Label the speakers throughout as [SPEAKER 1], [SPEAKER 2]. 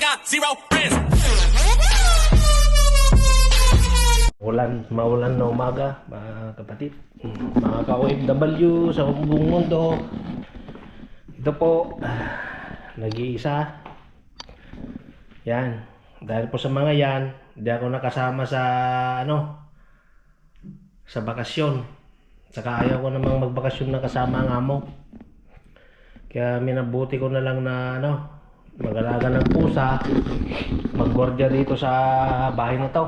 [SPEAKER 1] got zero friends.
[SPEAKER 2] Ulan, maulan na umaga, mga kapatid. Mga ka-OFW sa buong mundo. Ito po, nag-iisa. Yan. Dahil po sa mga yan, hindi ako nakasama sa ano, sa bakasyon. Saka ayaw ko namang magbakasyon na kasama ang amo. Kaya minabuti ko na lang na ano, mag-alaga ng pusa, maggwardya dito sa bahay na to.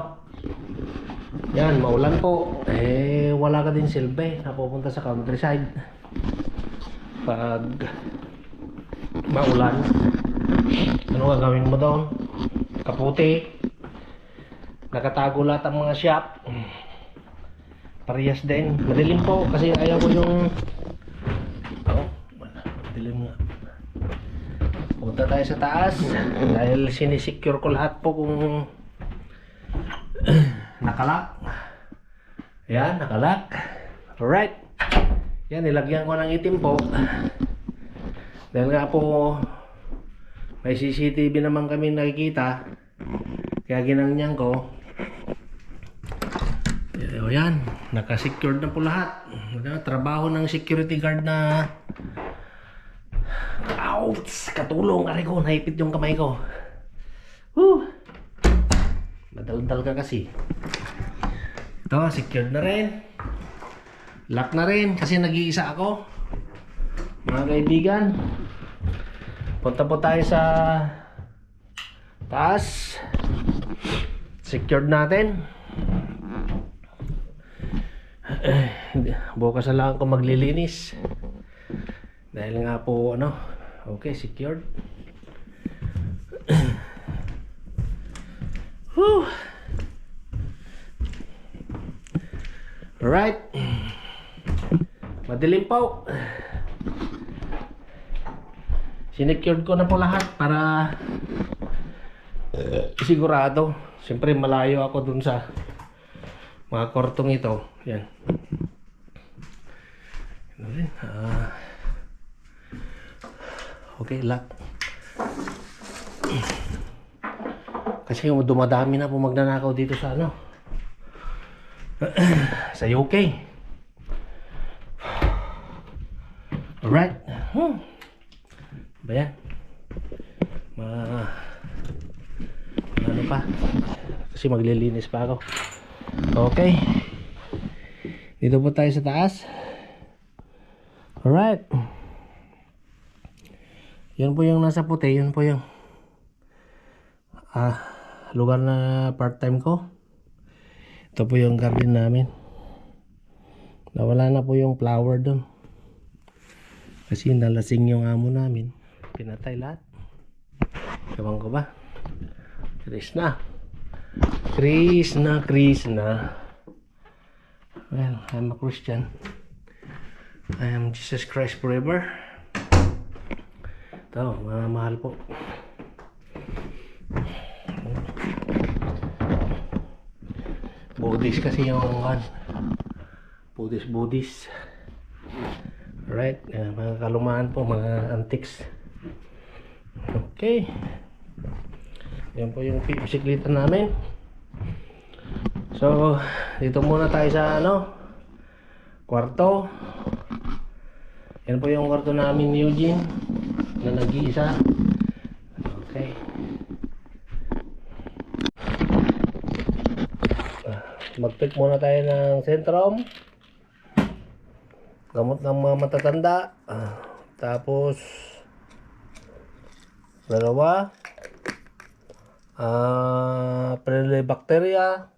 [SPEAKER 2] Yan, maulan po. Eh, wala ka din silbi. Napupunta sa countryside. Pag maulan, ano gagawin mo doon? Kaputi. Nakatago lahat ang mga shop. Parehas din. Madilim po kasi ayaw ko yung... Oh. Madilim nga. Punta tayo sa taas. Dahil sinisecure ko lahat po kung nakalak. Yan, nakalak. Alright. Yan, nilagyan ko ng itim po. Dahil nga po, may CCTV naman kami nakikita. Kaya ginanyan ko. O yan, nakasecured na po lahat. Trabaho ng security guard na Ouch! Katulong! Aray ko, naipit yung kamay ko. Whew! Madaldal ka kasi. Ito, secured na rin. Lock na rin kasi nag-iisa ako. Mga kaibigan. Punta po tayo sa taas. Secured natin. Bukas na lang ako maglilinis. Dahil nga po ano, okay, secured. Whew. Alright. Madilim po. Sinecured ko na po lahat para sigurado. Siyempre malayo ako dun sa mga kortong ito. Yan. Ano rin? Ah. Okay, lock. Kasi dumadami na po magnanakaw dito sa ano. sa UK. Alright. Hmm. Ba yan? Ma... Ano pa? Kasi maglilinis pa ako. Okay. Dito po tayo sa taas. Alright. Nasa puti. Yun po yung ah, lugar na part-time ko. Ito po yung garden namin. Nawala na po yung flower doon. Kasi nalasing yung amo namin. Pinatay lahat. Ewan ko ba? Chris na. Chris na, Chris na. Well, I'm a Christian. I am Jesus Christ forever. Ito, mga mahal po. Buddhist kasi yung ano. Buddhist, Buddhist. Alright, uh, mga kalumaan po, mga antiques. Okay. Yan po yung bisikleta namin. So, dito muna tayo sa ano, kwarto. Yan po yung kwarto namin Eugene na nag-iisa. Okay. Mag-pick muna tayo ng Centrum. Gamot ng mga matatanda. Tapos, dalawa. Ah, bacteria.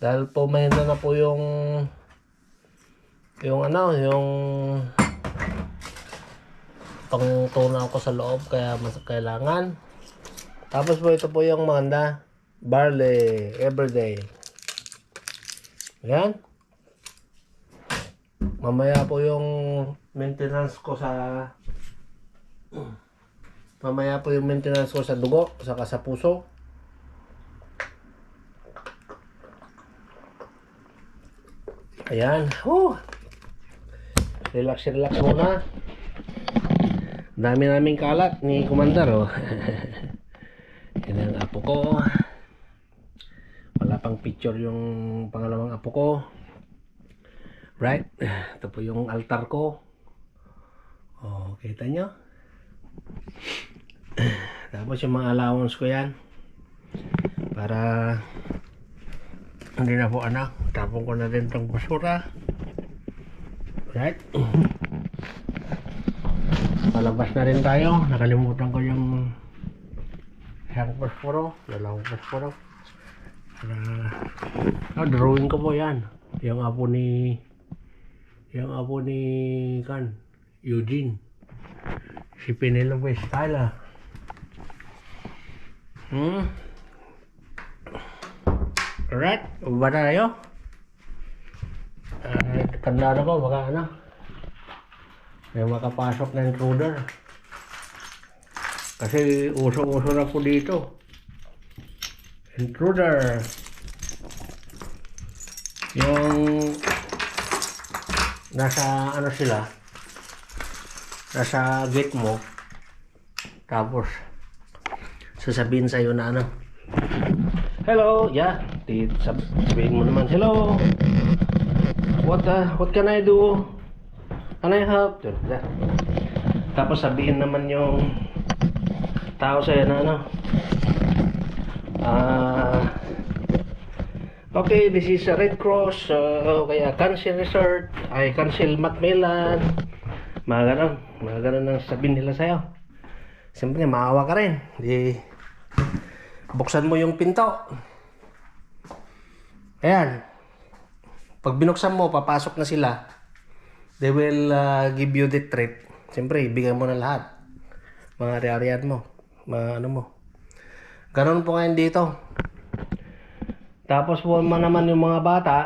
[SPEAKER 2] Dahil po mahina na po yung yung ano, yung pangtunaw ko sa loob kaya mas kailangan. Tapos po ito po yung maganda, barley everyday. Yan. Mamaya po yung maintenance ko sa Mamaya po yung maintenance ko sa dugo, saka sa puso. Ayan. Whew. Relax, relax muna. Dami naming kalat ni Kumandar oh. Yan ang apo ko. Wala pang picture yung pangalawang apo ko. Right? Ito po yung altar ko. Oh, kita nyo? Tapos yung mga allowance ko yan. Para hindi na po anak. Tapon ko na rin tong basura. Right? Palabas na rin tayo. Nakalimutan ko yung isang posporo. Dalawang posporo. Para... Ah, drawing ko po yan. Yung apo ni... Yung apo ni... Kan? Eugene. Si Penelope Style ah. Hmm? Alright, ba na tayo? Uh, tanda na ko, baka ano. May makapasok na intruder. Kasi uso-uso na po dito. Intruder. Yung nasa ano sila, nasa gate mo, tapos sasabihin sa'yo na ano, Hello, yeah, sabihin mo naman, hello, what, uh, what can I do? Can I help? Tapos sabihin naman yung tao sa'yo na ano, ah, okay, this is a Red Cross, uh, kaya Cancel Resort, ay Cancel Macmillan, mga ganon, mga ganon ang sabihin nila sa'yo. Siyempre, maawa ka rin. Di, buksan mo yung pinto. Ayan. Pag binuksan mo, papasok na sila. They will uh, give you the treat. Siyempre, ibigay mo na lahat. Mga ari-arian mo. Mga ano mo. Ganon po ngayon dito. Tapos po man naman yung mga bata,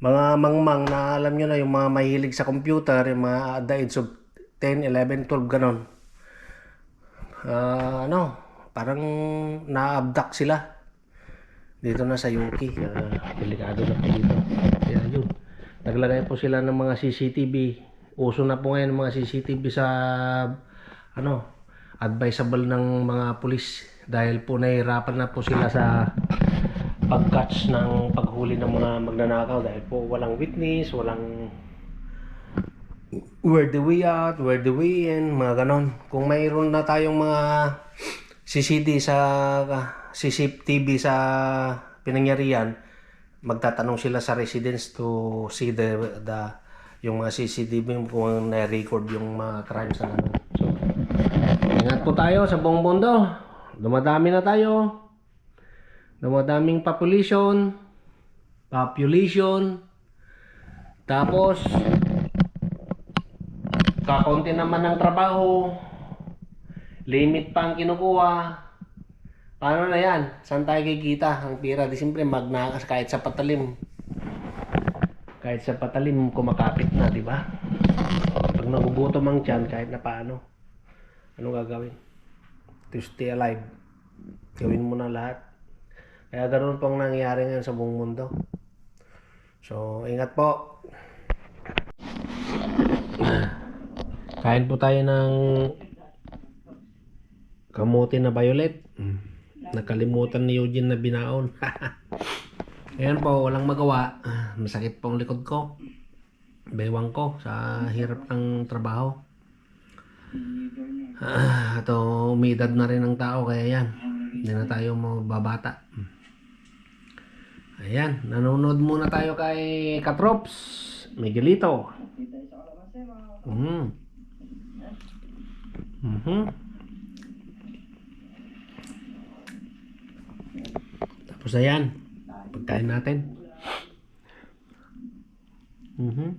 [SPEAKER 2] mga mangmang na alam nyo na yung mga mahilig sa computer, yung mga at the age of 10, 11, 12, ganon. Ah, ano, parang na-abduct sila. Dito na sa Yuki. Uh, delikado na dito. Kaya yun. Naglagay po sila ng mga CCTV. Uso na po ngayon ng mga CCTV sa ano, advisable ng mga pulis dahil po nahihirapan na po sila sa pag-catch ng paghuli ng mga magnanakaw dahil po walang witness, walang where do we at, where do we in, mga ganon. Kung mayroon na tayong mga CCTV sa CCTV sa pinangyarihan, magtatanong sila sa residents to see the, the yung mga CCTV kung na-record yung mga crimes na ganun. So, ingat po tayo sa buong mundo. Dumadami na tayo. Dumadaming population. Population. Tapos, kakaunti naman ng trabaho, limit pa ang kinukuha, paano na yan? Saan tayo kikita ang pira? Di siyempre magnakas kahit sa patalim. Kahit sa patalim, kumakapit na, di ba? Pag nagugutom ang tiyan, kahit na paano, anong gagawin? To stay alive. Gawin mo na lahat. Kaya ganoon pong nangyayari ngayon sa buong mundo. So, ingat po. Kain po tayo ng kamote na violet. Mm. Nakalimutan ni Eugene na binaon. Ayan po, walang magawa. Masakit po ang likod ko. Bewang ko sa hirap ng trabaho. Ah, ito, umidad na rin ang tao kaya yan. Hindi na tayo mababata. Ayan, nanonood muna tayo kay Katrops Miguelito. Mm. Mhm. Tapos na yan. Pagkain natin. Mhm.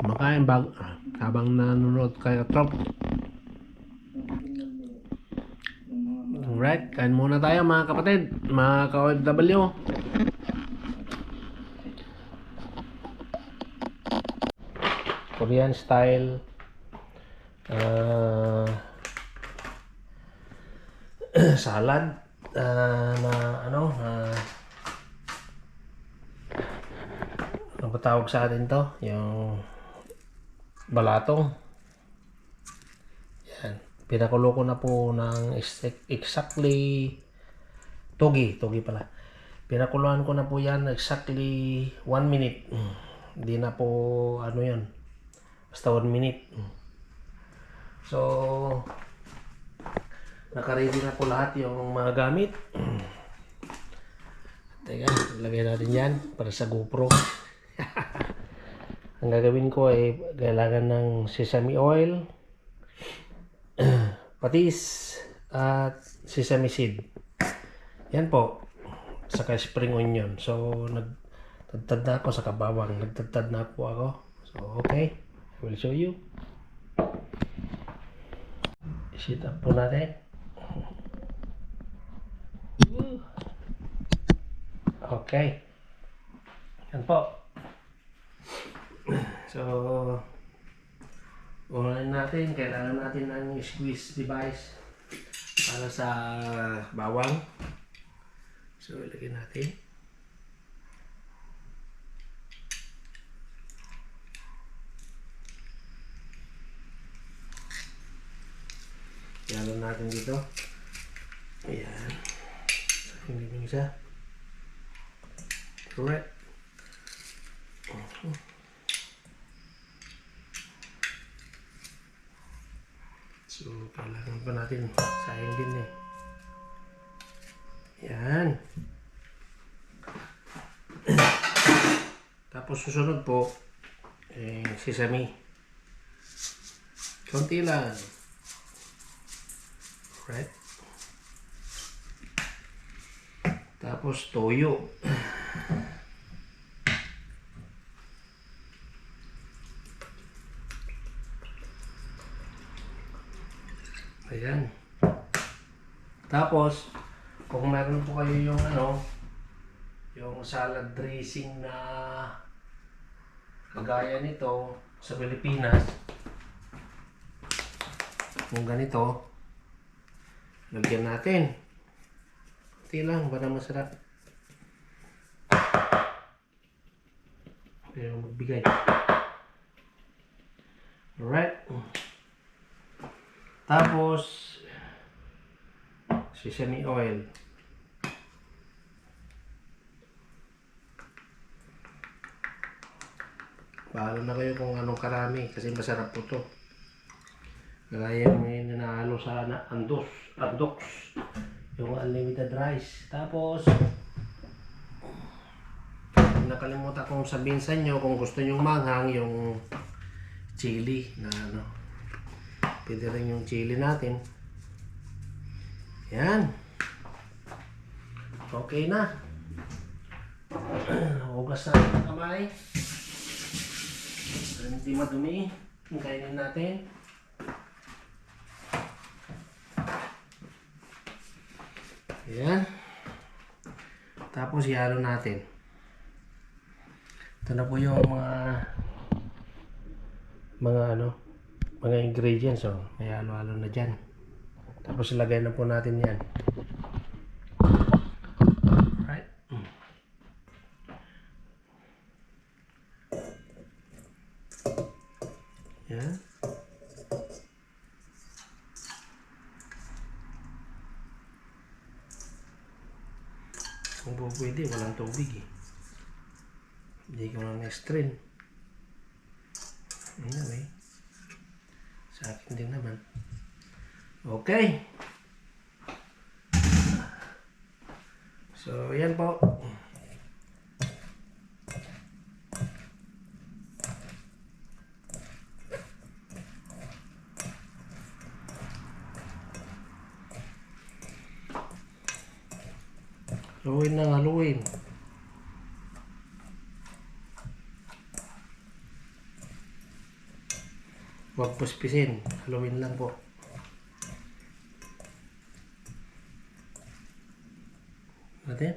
[SPEAKER 2] Makain bag habang nanonood kay Katrop. Alright, kain muna tayo mga kapatid, mga ka-OFW. Korean style uh, salad uh, na ano na ano ba tawag sa atin to? Yung balatong. Yan. Pinakulo ko na po ng ex- exactly togi, togi pala. Pinakuluan ko na po yan exactly 1 minute. Hindi na po ano yan. Basta 1 minute. So, nakaready na po lahat yung mga gamit. Teka, ilagay natin yan para sa GoPro. Ang gagawin ko ay kailangan ng sesame oil, patis, at sesame seed. Yan po. Saka spring onion. So, nagtadtad na ako sa kabawang. Nagtadtad na po ako. So, okay. I will show you. Isit up po natin. Okay. Yan po. So, unahin natin, kailangan natin ng squeeze device para sa bawang. So, ilagay natin. Yan natin dito. Ayan. Hindi yung isa. Correct. So, kailangan pa natin sayang din eh. Yan. Tapos susunod po, eh, sesame. Konti lang. Right? Tapos toyo. Ayan. Tapos, kung meron po kayo yung ano, yung salad dressing na kagaya nito sa Pilipinas, kung ganito, lagyan natin. Kunti lang, para masarap. Pero magbigay. Alright. Tapos, sesame oil. Bahala na kayo kung anong karami kasi masarap po to. Gaya yung may nanalo sa Andos, Andox, yung unlimited rice. Tapos, nakalimutan kong sabihin sa inyo kung gusto nyo manghang yung chili na ano. Pwede rin yung chili natin. Yan. Okay na. Hugas natin ang kamay. Hindi madumi. Kainin natin. Yan. Tapos ihalo natin. Ito na po yung mga mga ano mga ingredients oh. May halo-halo na dyan. Tapos ilagay na po natin yan. Right. Mm. Yan. Kung po pwede, walang tubig eh. Hindi ko lang na-strain. Anyway. Sa akin din naman. Okay. So, yan po. Haluin na haluin. Huwag puspisin. Haluin lang po. Natin.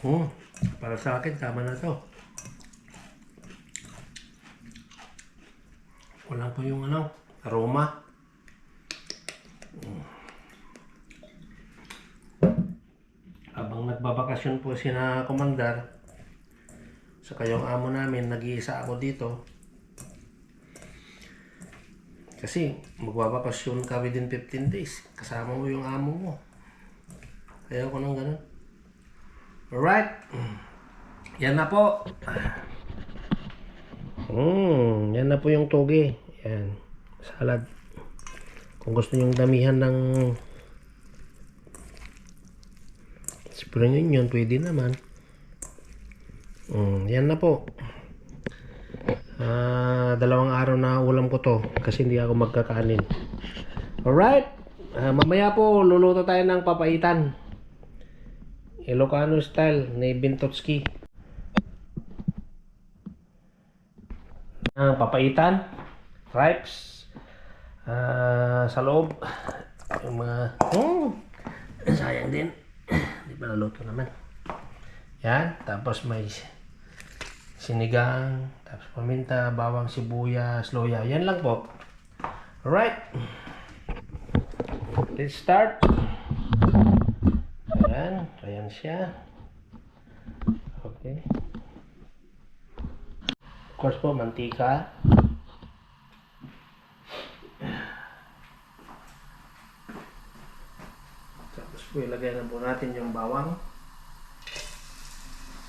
[SPEAKER 2] Hmm. Para sa akin, tama na to. Wala po yung ano, aroma. Habang nagbabakasyon po si na komandar, sa kayong amo namin, nag-iisa ako dito. Kasi magbabakasyon ka within 15 days. Kasama mo yung amo mo. Ayaw ko ng ganun. Alright. Yan na po. Hmm, yan na po yung toge. Yan. Salad. Kung gusto nyong damihan ng spring onion, pwede naman. Hmm, yan na po. Ah, dalawang araw na ulam ko to kasi hindi ako magkakanin. Alright. Ah, mamaya po luluto tayo ng papaitan. Ilocano style ni Bintotski. Ang papaitan, ripes, ah, sa loob, yung mga, oh, sayang din. Hindi pa naluto naman. Yan, tapos may sinigang, tapos paminta, bawang sibuyas, loya. Yan lang po. Alright. Let's start. Ayan, ayan siya. Okay. Of course po, mantika. Tapos po, ilagay na po natin yung bawang.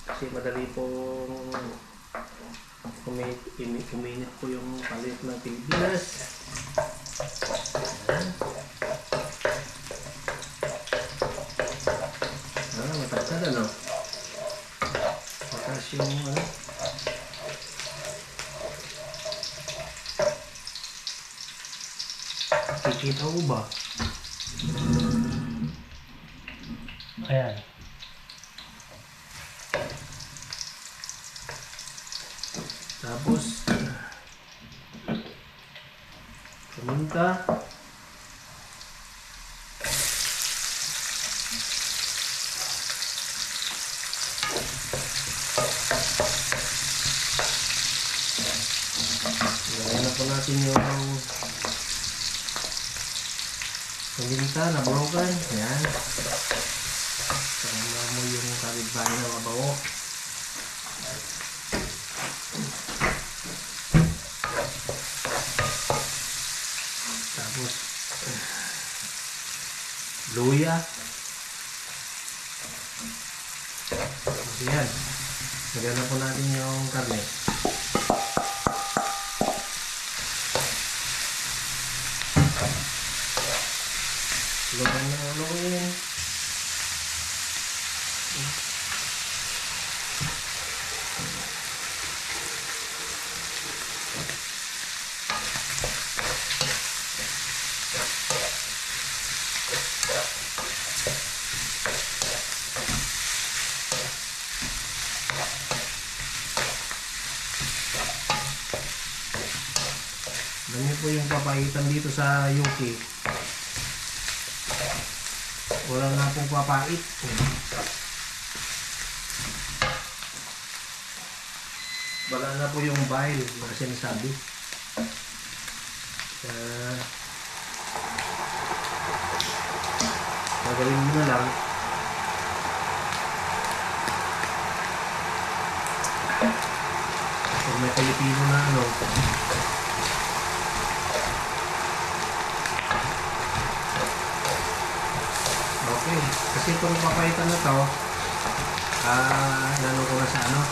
[SPEAKER 2] Kasi madali pong uminit, imi- uminit po yung palit ng Pilipinas. Ah, matagkad ano? Mataas yung ano? Kikita ko ba? Ayan. Tapos, paminta. Ilagay na po natin yung paminta na broken. Ayan. Sama mo yung kapitbahay na mabawo. Tapos, luya. Tapos yan. Lagyan na po natin yung karne. Lagyan na ano yun. Ganyan po yung papaitan dito sa UK. Wala na pong papait. Wala na po yung bile na sinasabi. Kaya, gagawin mo na lang. Kung may Pilipino na ano, Okay. Kasi itong papaitan na to, ah, nano ko na sa ano,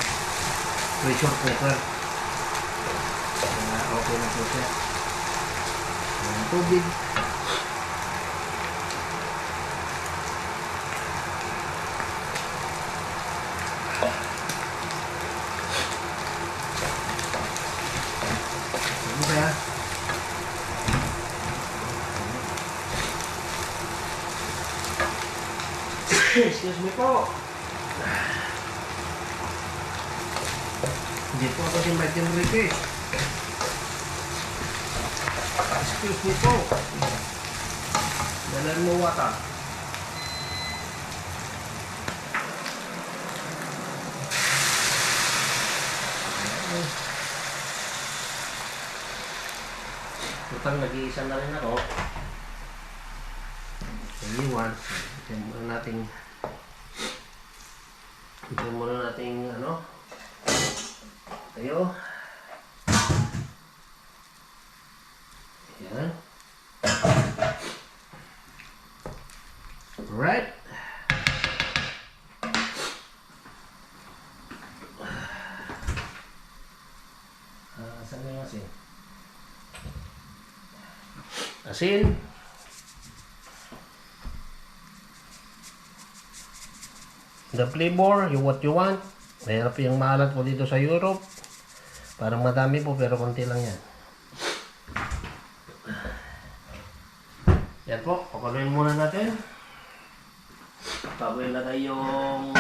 [SPEAKER 2] pressure cooker. Kaya okay na po siya. Ayan, tubig. Ano kaya? Excuse me po. Hindi po ako si Mike Enrique. Excuse me po. Dalan mo wata. Tutang nag-iisa na rin ako. Iiwan. Ito muna nating ito muna natin ano. Tayo. Ayan. Alright. Ah, saan na yung asin? Asin. The flavor, you what you want. Mahirap yung maalat po dito sa Europe. Parang madami po pero konti lang yan. Yan po, pakuloyin muna natin. Bago ilagay yung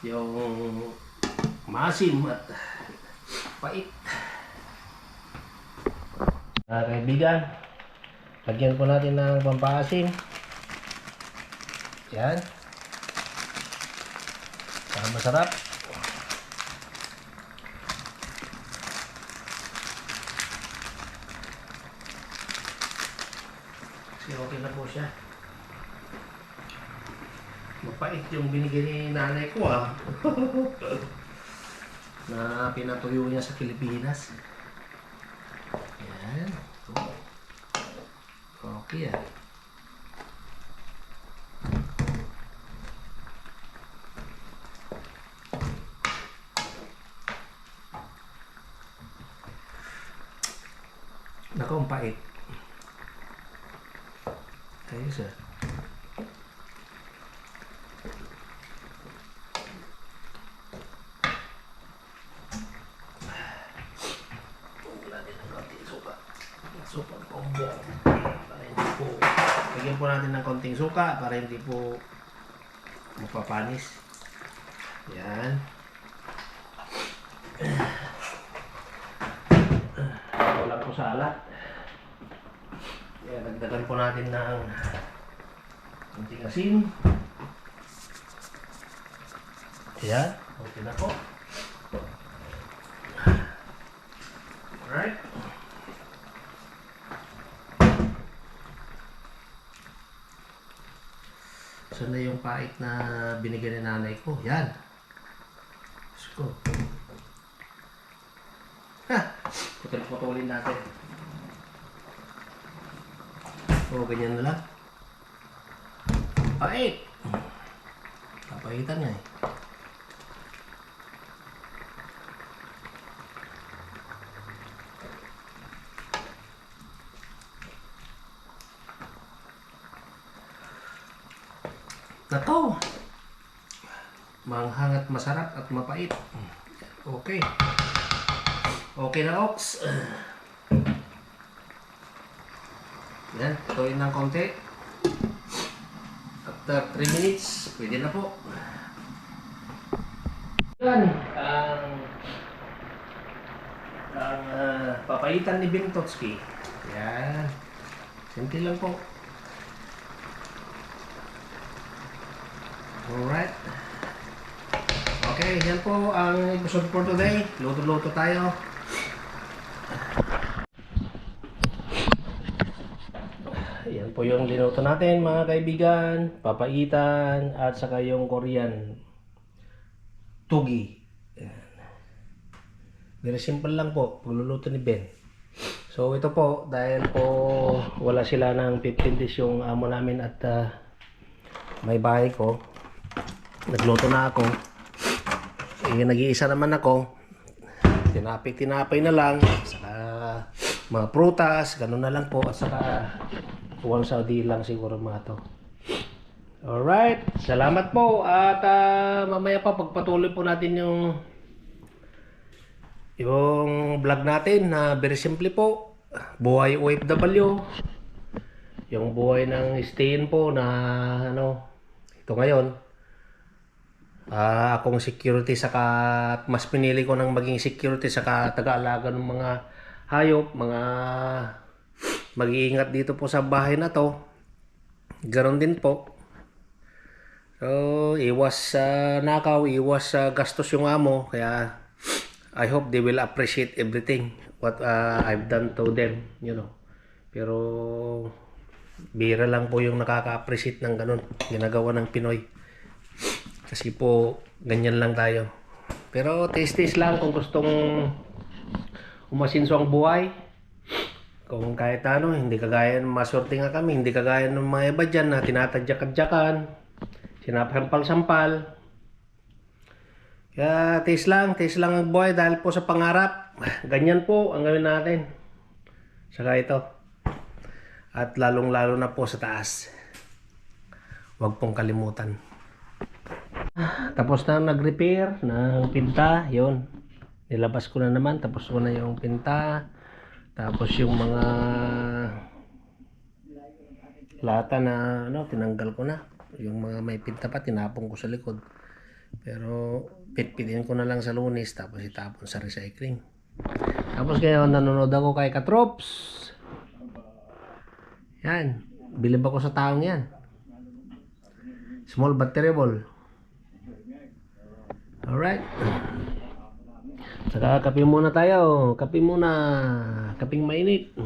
[SPEAKER 2] yung maasim at pait. Mga kaibigan, lagyan po natin ng pampaasim. Yan. Masarap. Kasi okay na po siya. Mapait yung binigay ni nanay ko ah. na pinatuyo niya sa Pilipinas. Yan. Okay ah. Nako, ang pait. Ayos ah. Lagyan po natin ng konting suka para hindi po mapapanis. Yan. Wala po sala. Kaya dagdagan po natin ng konting asin. Yan. Okay na po. Alright. Saan na yung pait na binigyan ni nanay ko? Yan. Diyos ko. Ha! Putol-putulin natin. O, ganyan na lang. Pait! Papaitan niya eh. Nako! Manghang at masarap at mapait. Okay. Okay na, Ox. Yan, tuloy ng konti. After 3 minutes, pwede na po. Yan, ang ang ah, papaitan ni Bintotski. Yan. Simple lang po. Alright. Okay, yan po ang episode for today. Luto-luto tayo. Yan po yung linuto natin mga kaibigan. Papaitan at saka yung Korean tugi. Yan. Very simple lang po. Pagluluto ni Ben. So ito po, dahil po wala sila ng 15 days yung amo namin at ah, may bahay ko. Nagluto na ako. Eh, nag-iisa naman ako. Tinapay-tinapay na lang. Saka mga prutas, ganun na lang po. At saka uwang Saudi lang siguro mga to. Alright. Salamat po. At ah, mamaya pa pagpatuloy po natin yung yung vlog natin na very simple po. Buhay OFW. Yung buhay ng stay-in po na ano, ito ngayon. Ah, akong security saka mas pinili ko ng maging security saka taga-alaga ng mga hayop, mga mag-iingat dito po sa bahay na to. Ganon din po. So, iwas sa nakaw, iwas sa gastos yung amo. Kaya, I hope they will appreciate everything what uh, I've done to them, you know. Pero, bira lang po yung nakaka-appreciate ng ganun. Ginagawa ng Pinoy. Kasi po, ganyan lang tayo. Pero taste-taste lang kung gustong umasinso ang buhay. Kung kahit ano, hindi kagaya ng masorte nga kami, hindi kagaya ng mga iba dyan na tinatadyak-adyakan, sinapampal-sampal. Kaya tiis lang, tiis lang ang buhay dahil po sa pangarap. Ganyan po ang gawin natin. Saka ito. At lalong-lalo na po sa taas. Huwag pong kalimutan. Tapos na nag-repair ng pinta, yon. Nilabas ko na naman, tapos ko na yung pinta. Tapos yung mga lata na ano, tinanggal ko na. Yung mga may pinta pa, tinapon ko sa likod. Pero pitpitin ko na lang sa lunis, tapos itapon sa recycling. Tapos ngayon, nanonood ako kay Katrops. Yan. Bilib ako sa taong yan. Small but terrible. Alright. Saka kape muna tayo. Kape muna. Kaping mainit.